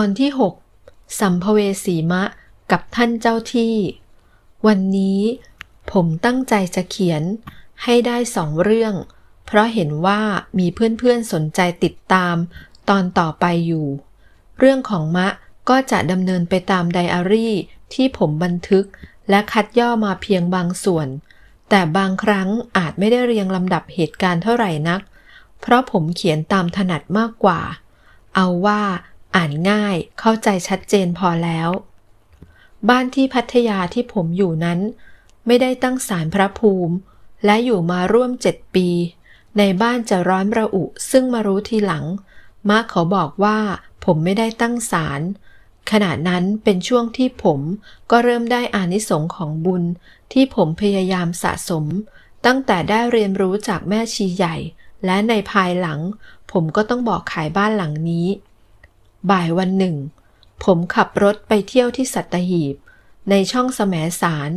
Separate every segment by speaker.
Speaker 1: อนที่ 6 สัมภเวสีมะกับท่านเจ้าที่ วันนี้ผมตั้งใจจะเขียนให้ได้สองเรื่อง เพราะเห็นว่ามีเพื่อนๆสนใจติดตามตอนต่อไปอยู่ เรื่องของมะก็จะดำเนินไปตามไดอารี่ที่ผมบันทึกและคัดย่อมาเพียงบางส่วน แต่บางครั้งอาจไม่ได้เรียงลำดับเหตุการณ์เท่าไหร่นัก เพราะผมเขียนตามถนัดมากกว่า เอาว่า อ่านง่ายเข้าใจชัดเจนพอแล้ว บ้านที่พัทยาที่ผมอยู่นั้น ไม่ได้ตั้งศาลพระภูมิ และอยู่มาร่วมเจ็ดปี ในบ้านจะร้อนระอุซึ่งมารู้ทีหลัง มาเขาบอกว่าผมไม่ได้ตั้งศาลขณะนั้นเป็นช่วงที่ผมก็เริ่มได้อานิสงส์ของบุญ ที่ผมพยายามสะสม ตั้งแต่ได้เรียนรู้จากแม่ชีใหญ่ และในภายหลัง ผมก็ต้องบอกขายบ้านหลังนี้ บ่ายวันหนึ่ง ผมขับรถไปเที่ยวที่สัตหีบ ในช่องแสมสาร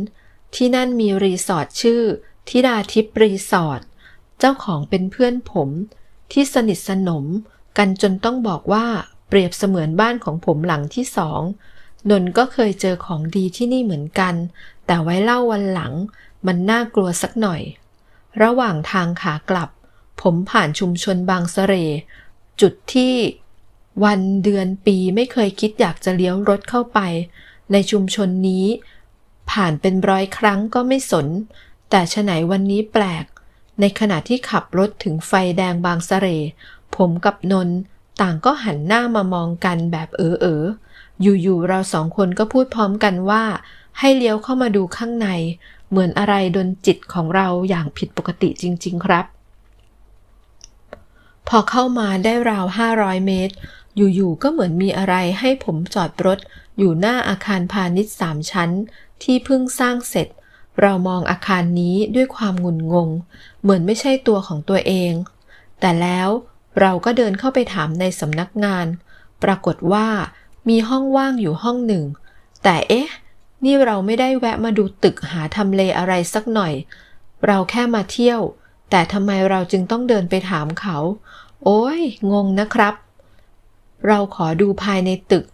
Speaker 1: ที่นั่นมีรีสอร์ทชื่อทิดาทิพย์รีสอร์ทเจ้าของเป็นเพื่อนผม ที่สนิทสนมกันจนต้องบอกว่าเปรียบเสมือนบ้านของผมหลังที่สองนนก็เคยเจอของดีที่นี่เหมือนกัน แต่ไว้เล่าวันหลัง มันน่ากลัวสักหน่อย ระหว่างทางขากลับ ผมผ่านชุมชนบางสะเร จุดที่ วันเดือนปีไม่เคยคิดอยากจะเลี้ยวรถเข้าไป ในชุมชนนี้ ผ่านเป็นร้อยครั้งก็ไม่สน แต่ฉไหนวันนี้แปลก ในขณะที่ขับรถถึงไฟแดงบางสะเร ผมกับนนต่างก็หันหน้ามามองกันแบบเออเอออยู่ๆเราสองคนก็พูดพร้อมกันว่า ให้เลี้ยวเข้ามาดูข้างใน เหมือนอะไรดนจิตของเราอย่างผิดปกติจริง ๆ ครับ พอเข้ามาได้ราว 500 เมตร อยู่ๆก็เหมือนมีอะไรให้ผมจอดรถ อยู่หน้าอาคารพาณิชย์สามชั้น ที่เพิ่งสร้างเสร็จ เรามองอาคารนี้ด้วยความงุนงง เหมือนไม่ใช่ตัวของตัวเอง แต่แล้วเราก็เดินเข้าไปถามในสำนักงาน ปรากฏว่ามีห้องว่างอยู่ห้องหนึ่ง แต่เอ๊ะ นี่เราไม่ได้แวะมาดูตึกหาทำเลอะไรสักหน่อย เราแค่มาเที่ยว แต่ทำไมเราจึงต้องเดินไปถามเขา โอ้ยงงนะครับ เราขอดูภายในตึก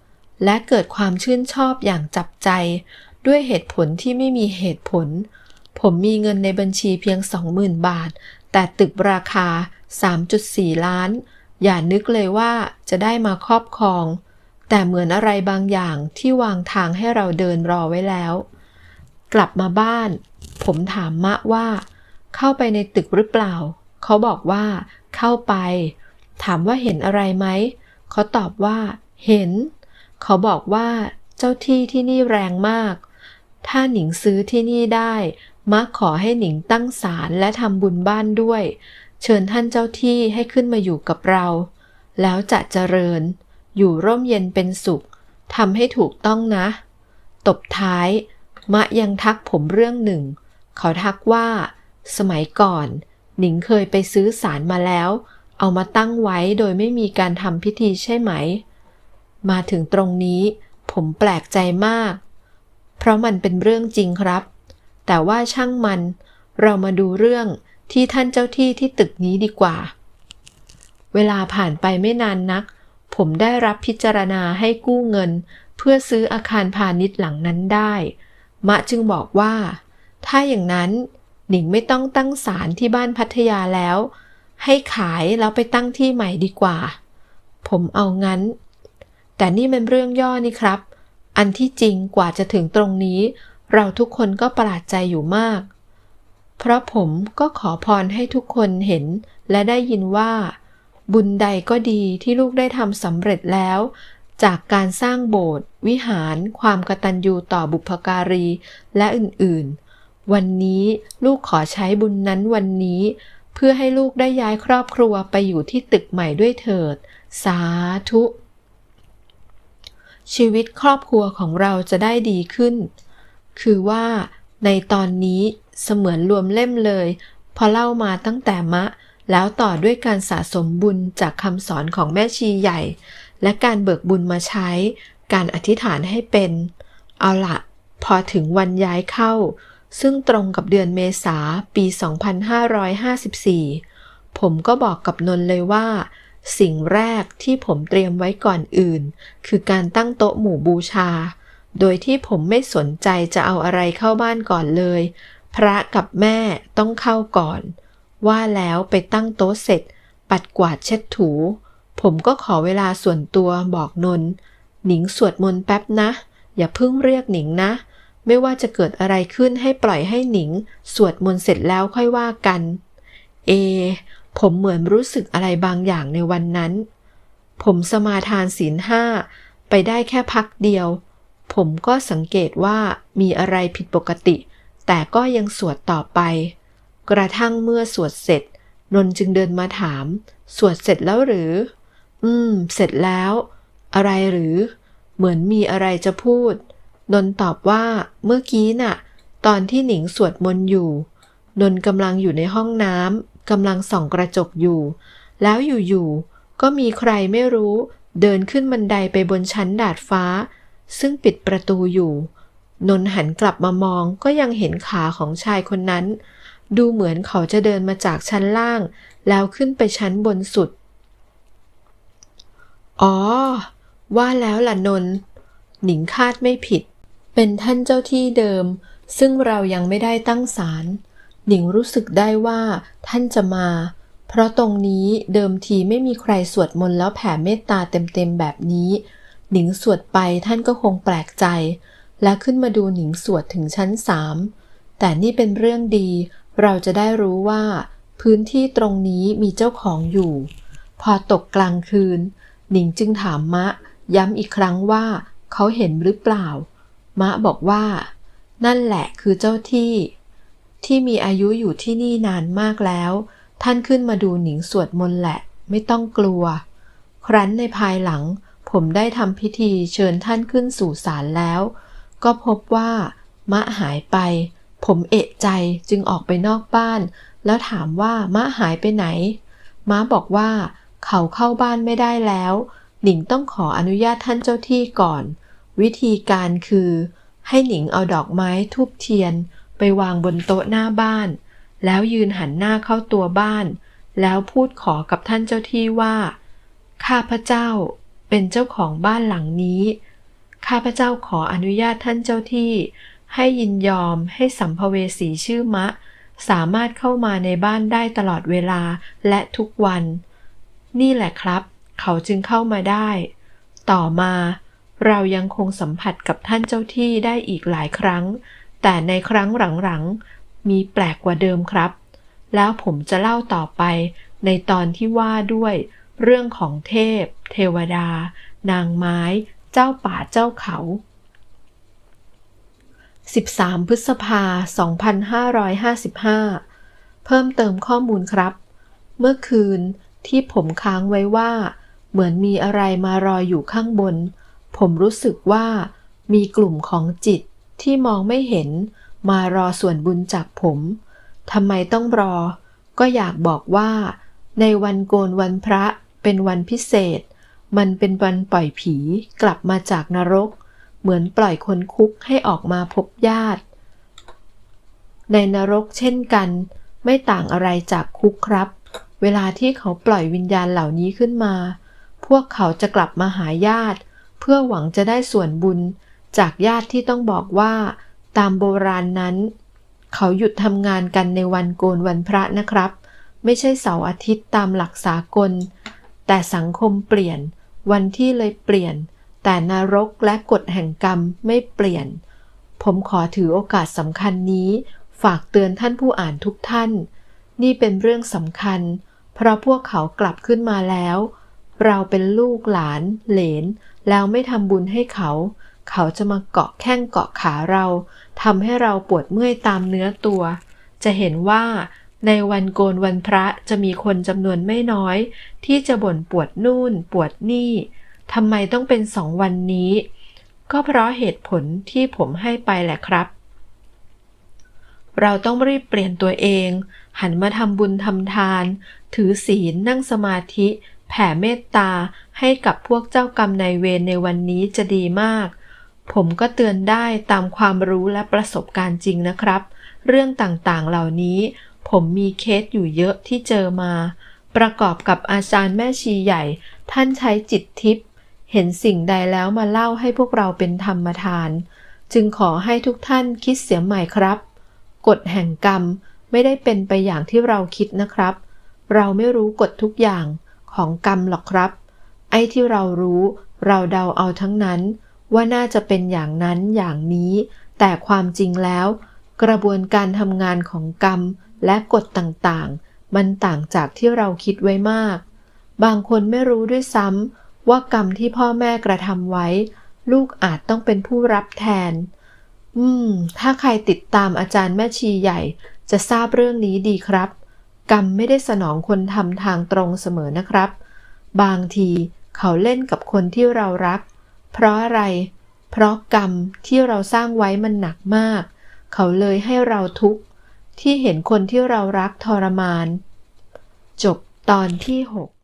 Speaker 1: และเกิดความชื่นชอบอย่างจับใจ ด้วยเหตุผลที่ไม่มีเหตุผล ผมมีเงินในบัญชีเพียง 20,000 บาท แต่ตึกราคา 3.4 ล้าน อย่านึกเลยว่าจะได้มาครอบครอง แต่เหมือนอะไรบางอย่างที่วางทางให้เราเดินรอไว้แล้ว กลับมาบ้าน ผมถามมะว่า เข้าไปในตึกหรือเปล่า เขาบอกว่า เข้าไป ถามว่าเห็นอะไรไหม เขาตอบว่า เห็น เขาบอกว่าเจ้าที่ที่นี่แรงมาก ถ้าหนิงซื้อที่นี่ได้ มักขอให้หนิงตั้งศาลและทำบุญบ้านด้วย เชิญท่านเจ้าที่ให้ขึ้นมาอยู่กับเรา แล้วจะเจริญ อยู่ร่มเย็นเป็นสุขทำให้ถูกต้องนะ ตบท้าย มะยังทักผมเรื่องหนึ่ง เขาทักว่า สมัยก่อน หนิงเคยไปซื้อสารมาแล้ว เอามาตั้งไว้โดยไม่มีการทำพิธีใช่ไหม มาถึงตรงนี้ผมแปลกใจมาก เพราะมันเป็นเรื่องจริงครับ แต่ว่าช่างมัน เรามาดูเรื่องที่ท่านเจ้าที่ที่ตึกนี้ดีกว่า เวลาผ่านไปไม่นานนัก ผมได้รับพิจารณาให้กู้เงิน เพื่อซื้ออาคารพาณิชย์หลังนั้นได้ มะจึงบอกว่า ถ้าอย่างนั้นหนิงไม่ต้องตั้งศาลที่บ้านพัทยาแล้ว ให้ขายแล้วไปตั้งที่ใหม่ดีกว่า ผมเอางั้น แต่นี่มันเรื่องย่อนี่ครับ อันที่จริงกว่าจะถึงตรงนี้ เราทุกคนก็ประหลาดใจอยู่มาก เพราะผมก็ขอพรให้ทุกคนเห็นและได้ยินว่า บุญใดก็ดีที่ลูกได้ทำสำเร็จแล้ว จากการสร้างโบสถ์วิหาร ความกตัญญูต่อบุพการีและอื่นๆ วันนี้ลูกขอใช้บุญนั้นวันนี้ เพื่อให้ลูกได้ย้ายครอบครัวไปอยู่ที่ตึกใหม่ด้วยเถิด สาธุ ชีวิตครอบครัวของเราจะได้ดีขึ้น คือว่าในตอนนี้เสมือนรวมเล่มเลย พอเล่ามาตั้งแต่มะ แล้วต่อด้วยการสะสมบุญจากคำสอนของแม่ชีใหญ่ และการเบิกบุญมาใช้ การอธิษฐานให้เป็น เอาละพอถึงวันย้ายเข้า ซึ่งตรงกับเดือนเมษาปี 2554 ผมก็บอกกับนนเลยว่า สิ่งแรกที่ผมเตรียมไว้ก่อนอื่น คือการตั้งโต๊ะหมู่บูชา โดยที่ผมไม่สนใจจะเอาอะไรเข้าบ้านก่อนเลย พระกับแม่ต้องเข้าก่อน ว่าแล้วไปตั้งโต๊ะเสร็จ ปัดกวาดเช็ดถู ผมก็ขอเวลาส่วนตัวบอกนน หนิงสวดมนต์แป๊บนะ อย่าเพิ่งเรียกหนิงนะ ไม่ว่าจะเกิดอะไรขึ้นให้ปล่อยให้หนิง สวดมนต์เสร็จแล้วค่อยว่ากัน เอ ผมเหมือนรู้สึกอะไรบางอย่างในวันนั้น ผมสมาทานศีลห้าไปได้แค่พักเดียว ผมก็สังเกตว่ามีอะไรผิดปกติ แต่ก็ยังสวดต่อไป กระทั่งเมื่อสวดเสร็จ นนจึงเดินมาถาม สวดเสร็จแล้วหรือ อืม เสร็จแล้ว อะไรหรือ เหมือนมีอะไรจะพูด นนตอบว่าเมื่อกี้น่ะ ตอนที่หนิงสวดมนต์อยู่ นนกำลังอยู่ในห้องน้ำกำลังส่องกระจกอยู่ แล้วอยู่ๆก็มีใครไม่รู้เดินขึ้นบันไดไปบนชั้นดาดฟ้า ซึ่งปิดประตูอยู่ นนหันกลับมามองก็ยังเห็นขาของชายคนนั้น ดูเหมือนเขาจะเดินมาจากชั้นล่าง แล้วขึ้นไปชั้นบนสุด อ๋อ ว่าแล้วล่ะนน หนิงคาดไม่ผิด เป็นท่านเจ้าที่เดิม ซึ่งเรายังไม่ได้ตั้งศาลหนิงรู้สึกได้ว่าท่านจะมา เพราะตรงนี้เดิมทีไม่มีใครสวดมนต์แล้วแผ่เมตตาเต็มๆแบบนี้ หนิงสวดไปท่านก็คงแปลกใจ และขึ้นมาดูหนิงสวดถึงชั้นสามแต่นี่เป็นเรื่องดี เราจะได้รู้ว่า พื้นที่ตรงนี้มีเจ้าของอยู่ พอตกกลางคืน หนิงจึงถามมะ ย้ำอีกครั้งว่า เขาเห็นหรือเปล่า มะบอกว่า นั่นแหละคือเจ้าที่ ที่มีอายุอยู่ที่นี่นานมากแล้ว ท่านขึ้นมาดูหนิงสวดมนต์แหละ ไม่ต้องกลัว ครั้นในภายหลัง ผมได้ทำพิธีเชิญท่านขึ้นสู่ศาลแล้ว ก็พบว่า มะหายไป ผมเอะใจจึงออกไปนอกบ้าน แล้วถามว่ามะหายไปไหนม้าบอกว่า เขาเข้าบ้านไม่ได้แล้ว หนิงต้องขออนุญาตท่านเจ้าที่ก่อน วิธีการคือ ให้หนิงเอาดอกไม้ทูบเทียน ไปวางบนโต๊ะหน้าบ้าน แล้วยืนหันหน้าเข้าตัวบ้าน แล้วพูดขอกับท่านเจ้าที่ว่า ข้าพเจ้าเป็นเจ้าของบ้านหลังนี้ ข้าพเจ้าขออนุญาตท่านเจ้าที่ ให้ยินยอมให้สัมภเวสีชื่อมะ สามารถเข้ามาในบ้านได้ตลอดเวลาและทุกวัน นี่แหละครับ เขาจึงเข้ามาได้ ต่อมา เรายังคงสัมผัสกับท่านเจ้าที่ได้อีกหลายครั้ง แต่ในครั้งหลังๆ มีแปลกกว่าเดิมครับ แล้วผมจะเล่าต่อไปในตอนที่ว่าด้วยเรื่องของเทพ เทวดา นางไม้ เจ้าป่าเจ้าเขา 13 พฤษภา 2555 เพิ่มเติมข้อมูลครับ เมื่อคืนที่ผมค้างไว้ว่า เหมือนมีอะไรมารออยู่ข้างบน ผมรู้สึกว่ามีกลุ่มของจิตที่มองไม่เห็นมารอส่วนบุญจากผมทำไมต้องรอ ก็อยากบอกว่า ในวันโกนวันพระเป็นวันพิเศษ มันเป็นวันปล่อยผีกลับมาจากนรก เหมือนปล่อยคนคุกให้ออกมาพบญาติ ในนรกเช่นกัน ไม่ต่างอะไรจากคุกครับ เวลาที่เขาปล่อยวิญญาณเหล่านี้ขึ้นมา พวกเขาจะกลับมาหาญาติ เพื่อหวังจะได้ส่วนบุญ จากญาติที่ต้องบอกว่า ตามโบราณนั้น เขาหยุดทำงานกันในวันโกนวันพระนะครับ ไม่ใช่เสาร์อาทิตย์ตามหลักสากล แต่สังคมเปลี่ยน วันที่เลยเปลี่ยน แต่นรกและกฎแห่งกรรมไม่เปลี่ยน ผมขอถือโอกาสสำคัญนี้ ฝากเตือนท่านผู้อ่านทุกท่าน นี่เป็นเรื่องสำคัญ เพราะพวกเขากลับขึ้นมาแล้ว เราเป็นลูกหลานเหลน แล้วไม่ทำบุญให้เขา เขาจะมาเกาะแข้งเกาะขาเราทำให้เราปวดเมื่อยตามเนื้อตัว จะเห็นว่าในวันโกนวันพระจะมีคนจำนวนไม่น้อย ที่จะบ่นปวดนู่นปวดนี่ทำไมต้องเป็นสองวันนี้ ก็เพราะเหตุผลที่ผมให้ไปแหละครับ เราต้องรีบเปลี่ยนตัวเอง หันมาทำบุญทำทาน ถือศีลนั่งสมาธิ แผ่เมตตาให้กับพวกเจ้ากรรมนายเวรในวันนี้จะดีมาก ผมก็เตือนได้ตามความรู้และประสบการณ์จริงนะครับ เรื่องต่างๆเหล่านี้ ผมมีเคสอยู่เยอะที่เจอมา ประกอบกับอาจารย์แม่ชีใหญ่ ท่านใช้จิตทิพย์เห็นสิ่งใดแล้วมาเล่าให้พวกเราเป็นธรรมทาน จึงขอให้ทุกท่านคิดเสียใหม่ครับ กฎแห่งกรรมไม่ได้เป็นไปอย่างที่เราคิดนะครับ เราไม่รู้กฎทุกอย่าง ของกรรมหรอกครับ ไอ้ที่เรารู้เราเดาเอาทั้งนั้น ว่าน่าจะเป็นอย่างนั้นอย่างนี้ แต่ความจริงแล้ว กระบวนการทำงานของกรรมและกฎต่างๆ มันต่างจากที่เราคิดไว้มาก บางคนไม่รู้ด้วยซ้ำว่ากรรมที่พ่อแม่กระทำไว้ ลูกอาจต้องเป็นผู้รับแทน อืม ถ้าใครติดตามอาจารย์แม่ชีใหญ่จะทราบเรื่องนี้ดีครับ กรรมไม่ได้สนองคนทำทางตรงเสมอนะครับ บางทีเขาเล่นกับคนที่เรารัก เพราะอะไร เพราะกรรมที่เราสร้างไว้มันหนักมาก เขาเลยให้เราทุกข์ที่เห็นคนที่เรารักทรมาน จบตอนที่ 6